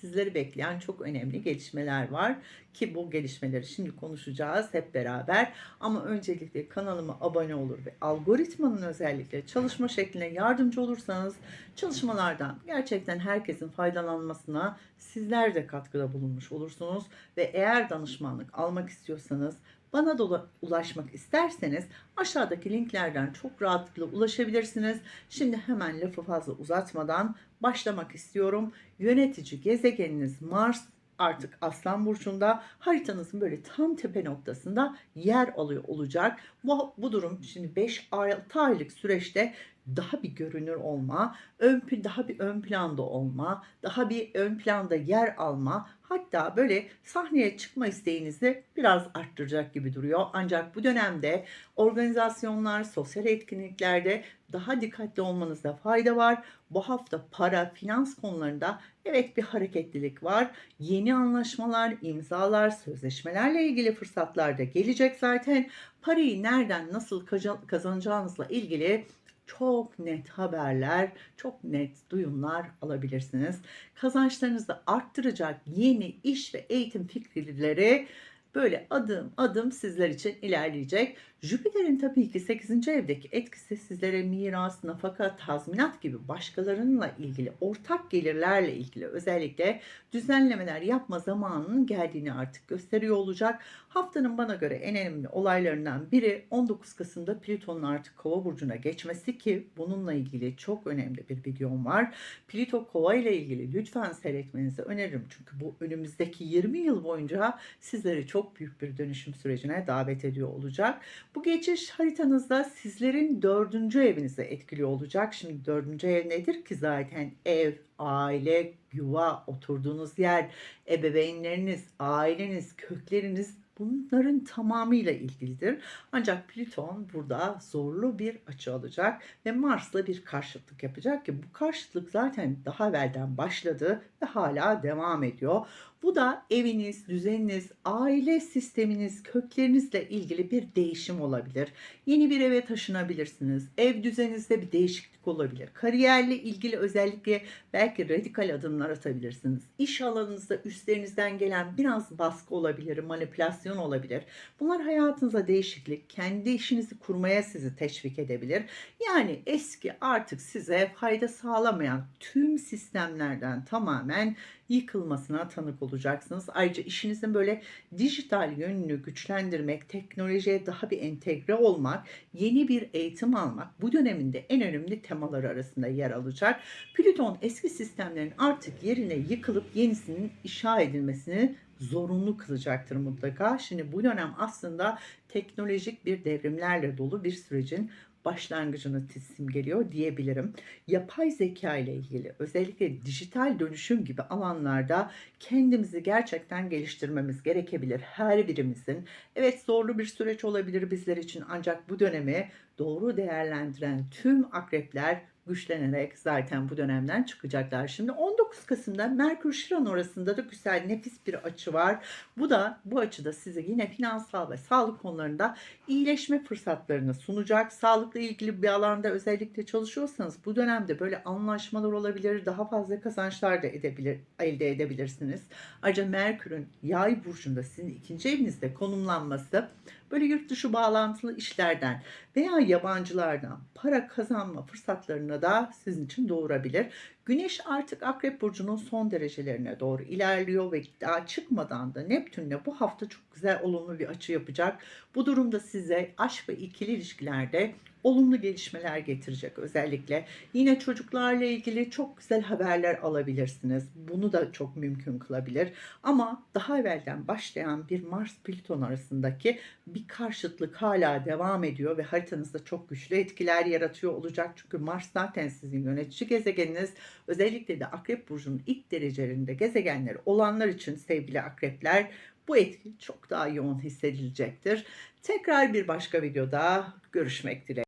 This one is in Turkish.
sizleri bekleyen çok önemli gelişmeler var ki bu gelişmeleri şimdi konuşacağız hep beraber. Ama öncelikle kanalıma abone olur ve algoritmanın özellikle çalışma şekline yardımcı olursanız çalışmalardan gerçekten herkesin faydalanmasına sizler de katkıda bulunmuş olursunuz ve eğer danışmanlık almak istiyorsanız bana da ulaşmak isterseniz aşağıdaki linklerden çok rahatlıkla ulaşabilirsiniz. Şimdi hemen lafı fazla uzatmadan başlamak istiyorum. Yönetici gezegeniniz Mars artık Aslan Burcu'nda haritanızın böyle tam tepe noktasında yer alıyor olacak. Bu, bu durum şimdi 5-6 aylık süreçte daha bir görünür olma, ön daha bir ön planda olma, daha bir ön planda yer alma, hatta böyle sahneye çıkma isteğinizi biraz arttıracak gibi duruyor. Ancak bu dönemde organizasyonlar, sosyal etkinliklerde daha dikkatli olmanızda fayda var. Bu hafta para, finans konularında evet bir hareketlilik var. Yeni anlaşmalar, imzalar, sözleşmelerle ilgili fırsatlar da gelecek zaten. Parayı nereden nasıl kazanacağınızla ilgili çok net haberler, çok net duyumlar alabilirsiniz. Kazançlarınızı arttıracak yeni iş ve eğitim fikirleri böyle adım adım sizler için ilerleyecek. Jüpiter'in tabii ki 8. evdeki etkisi sizlere miras, nafaka, tazminat gibi başkalarınınla ilgili ortak gelirlerle ilgili özellikle düzenlemeler yapma zamanının geldiğini artık gösteriyor olacak. Haftanın bana göre en önemli olaylarından biri 19 Kasım'da Plüton'un artık Kova burcuna geçmesi ki bununla ilgili çok önemli bir videom var. Plüto Kova ile ilgili lütfen seyretmenizi öneririm. Çünkü bu önümüzdeki 20 yıl boyunca sizleri çok büyük bir dönüşüm sürecine davet ediyor olacak. Bu geçiş haritanızda sizlerin dördüncü evinizi etkiliyor olacak. Şimdi dördüncü ev nedir ki zaten ev, aile, yuva, oturduğunuz yer, ebeveynleriniz, aileniz, kökleriniz bunların tamamıyla ilgilidir. Ancak Plüton burada zorlu bir açı alacak ve Mars'la bir karşıtlık yapacak ki bu karşıtlık zaten daha evvelden başladı ve hala devam ediyor. Bu da eviniz, düzeniniz, aile sisteminiz, köklerinizle ilgili bir değişim olabilir. Yeni bir eve taşınabilirsiniz. Ev düzeninizde bir değişiklik olabilir. Kariyerle ilgili özellikle belki radikal adımlar atabilirsiniz. İş alanınızda üstlerinizden gelen biraz baskı olabilir, manipülasyon olabilir. Bunlar hayatınıza değişiklik, kendi işinizi kurmaya sizi teşvik edebilir. Yani eski artık size fayda sağlamayan tüm sistemlerden tamamen yıkılmasına tanık olacaksınız. Ayrıca işinizin böyle dijital yönünü güçlendirmek, teknolojiye daha bir entegre olmak, yeni bir eğitim almak bu döneminde en önemli temalar arasında yer alacak. Plüton eski sistemlerin artık yerine yıkılıp yenisinin inşa edilmesini zorunlu kılacaktır mutlaka. Şimdi bu dönem aslında teknolojik bir devrimlerle dolu bir sürecin başlangıcını geliyor diyebilirim. Yapay zeka ile ilgili özellikle dijital dönüşüm gibi alanlarda kendimizi gerçekten geliştirmemiz gerekebilir her birimizin. Evet zorlu bir süreç olabilir bizler için ancak bu dönemi doğru değerlendiren tüm akrepler güçlenerek zaten bu dönemden çıkacaklar. Şimdi 19 Kasım'da Merkür Şiran orasında da güzel nefis bir açı var. Bu da bu açıda size yine finansal ve sağlık konularında iyileşme fırsatlarını sunacak. Sağlıkla ilgili bir alanda özellikle çalışıyorsanız bu dönemde böyle anlaşmalar olabilir. Daha fazla kazançlar da edebilir, elde edebilirsiniz. Ayrıca Merkür'ün yay burcunda sizin ikinci evinizde konumlanması böyle yurt dışı bağlantılı işlerden veya yabancılardan para kazanma fırsatlarına da sizin için doğurabilir. Güneş artık Akrep Burcu'nun son derecelerine doğru ilerliyor ve daha çıkmadan da Neptün'le bu hafta çok güzel olumlu bir açı yapacak. Bu durumda size aşk ve ikili ilişkilerde olumlu gelişmeler getirecek özellikle. Yine çocuklarla ilgili çok güzel haberler alabilirsiniz. Bunu da çok mümkün kılabilir. Ama daha evvelden başlayan bir Mars Plüton arasındaki bir karşıtlık hala devam ediyor ve haritanızda çok güçlü etkiler yaratıyor olacak. Çünkü Mars zaten sizin yönetici gezegeniniz. Özellikle de Akrep Burcu'nun ilk derecelerinde gezegenleri olanlar için sevgili akrepler bu etki çok daha yoğun hissedilecektir. Tekrar bir başka videoda görüşmek dileğiyle.